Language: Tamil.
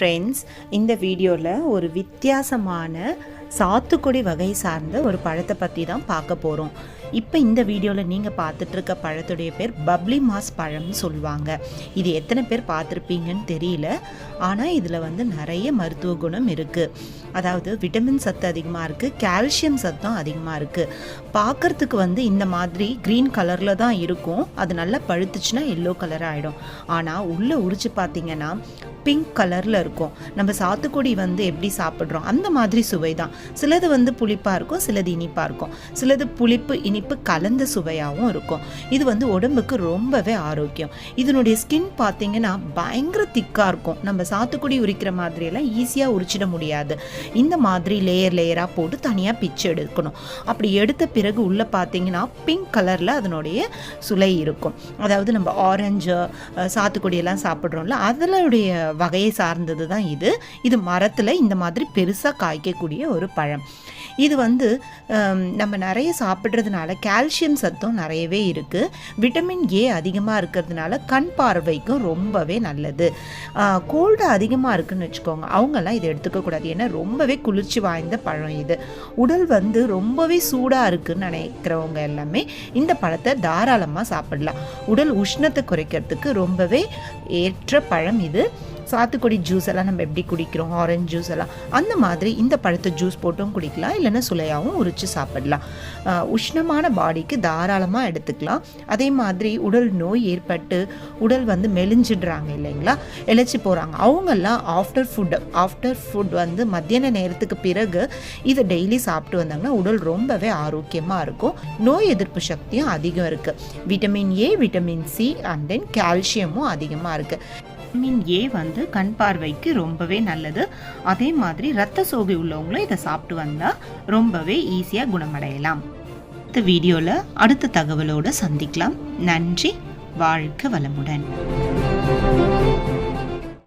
ஃப்ரெண்ட்ஸ் இந்த வீடியோவில் ஒரு வித்தியாசமான சாத்துக்குடி வகை சார்ந்த ஒரு பழத்தை பற்றி தான் பார்க்க போகிறோம் இப்போ இந்த வீடியோவில் நீங்கள் பார்த்துட்ருக்க பழத்துடைய பேர் பப்ளி மாஸ் பழம்னு சொல்லுவாங்க. இது எத்தனை பேர் பார்த்துருப்பீங்கன்னு தெரியல. ஆனால் இதில் வந்து நிறைய மருத்துவ குணம் இருக்குது அதாவது விட்டமின் சத்து அதிகமாக இருக்குது கால்சியம் சத்தம் அதிகமாக இருக்குது பார்க்கறதுக்கு வந்து இந்த மாதிரி க்ரீன் கலரில் தான் இருக்கும். அது நல்லா பழுத்துச்சுன்னா எல்லோ கலர் ஆகிடும் ஆனால் உள்ளே உரிச்சு பார்த்தீங்கன்னா பிங்க் கலரில் இருக்கும். நம்ம சாத்துக்குடி வந்து எப்படி சாப்பிட்றோம்? அந்த மாதிரி சுவை தான். சிலது வந்து புளிப்பாக இருக்கும் சிலது இனிப்பாக இருக்கும். சிலது புளிப்பு இனிப்பு கலந்த சுவையாகவும் இருக்கும். இது வந்து உடம்புக்கு ரொம்பவே ஆரோக்கியம். இதனுடைய ஸ்கின் பார்த்தீங்கன்னா பயங்கர திக்காக இருக்கும். நம்ம சாத்துக்குடி உரிக்கிற மாதிரியெல்லாம் ஈஸியாக உரிச்சிட முடியாது. இந்த மாதிரி லேயர் லேயராக போட்டு தனியாக பிச்சு எடுக்கணும். அப்படி எடுத்த பிறகு உள்ளே பார்த்தீங்கன்னா பிங்க் கலரில் அதனுடைய சுலை இருக்கும். அதாவது நம்ம ஆரஞ்சு சாத்துக்குடியெல்லாம் சாத்துக்குடி எல்லாம் சாப்பிட்றோம்ல அதனுடைய வகையை சார்ந்தது தான் இது. இது மரத்தில் இந்த மாதிரி பெருசாக காய்க்கக்கூடிய ஒரு பழம். இது வந்து நம்ம நிறைய சாப்பிட்றதுனால கால்சியம் சத்தும் நிறையவே இருக்குது விட்டமின் ஏ அதிகமாக இருக்கிறதுனால கண் பார்வைக்கும் ரொம்பவே நல்லது. கோல்டு அதிகமாக இருக்குன்னு வச்சுக்கோங்க அவங்கெல்லாம் இதை எடுத்துக்கக்கூடாது ஏன்னா ரொம்பவே குளிர்ச்சி வாய்ந்த பழம் இது. உடல் வந்து ரொம்பவே சூடாக இருக்குன்னு நினைக்கிறவங்க எல்லாமே இந்த பழத்தை தாராளமாக சாப்பிடலாம். உடல் உஷ்ணத்தை குறைக்கிறதுக்கு ரொம்பவே ஏற்ற பழம் இது. சாத்துக்குடி ஜூஸ் எல்லாம் நம்ம எப்படி குடிக்கிறோம்? ஆரஞ்சு ஜூஸ் எல்லாம். அந்த மாதிரி இந்த பழத்தை ஜூஸ் போட்டும் குடிக்கலாம். இல்லைன்னா சுளையாகவும் உரிச்சு சாப்பிடலாம். உஷ்ணமான பாடிக்கு தாராளமாக எடுத்துக்கலாம். அதே மாதிரி உடல் நோய் ஏற்பட்டு உடல் வந்து மெலிஞ்சிடுறாங்க இல்லைங்களா? இழைச்சி போகிறாங்க அவங்கெல்லாம் ஆஃப்டர் ஃபுட் ஆஃப்டர் ஃபுட் வந்து மத்தியான நேரத்துக்கு பிறகு இதை டெய்லி சாப்பிட்டு வந்தாங்கன்னா உடல் ரொம்பவே ஆரோக்கியமாக இருக்கும். நோய் எதிர்ப்பு சக்தியும் அதிகம் இருக்குது vitamin A vitamin C and then கால்சியமும் அதிகமாக இருக்குது விட்டமின் ஏ வந்து கண் பார்வைக்கு ரொம்பவே நல்லது. அதே மாதிரி ரத்த சோகை உள்ளவங்களும் இதை சாப்பிட்டு வந்தால் ரொம்பவே ஈஸியாக குணமடையலாம். அடுத்த வீடியோவில் அடுத்த தகவலோடு சந்திக்கலாம். நன்றி. வாழ்க வளமுடன்.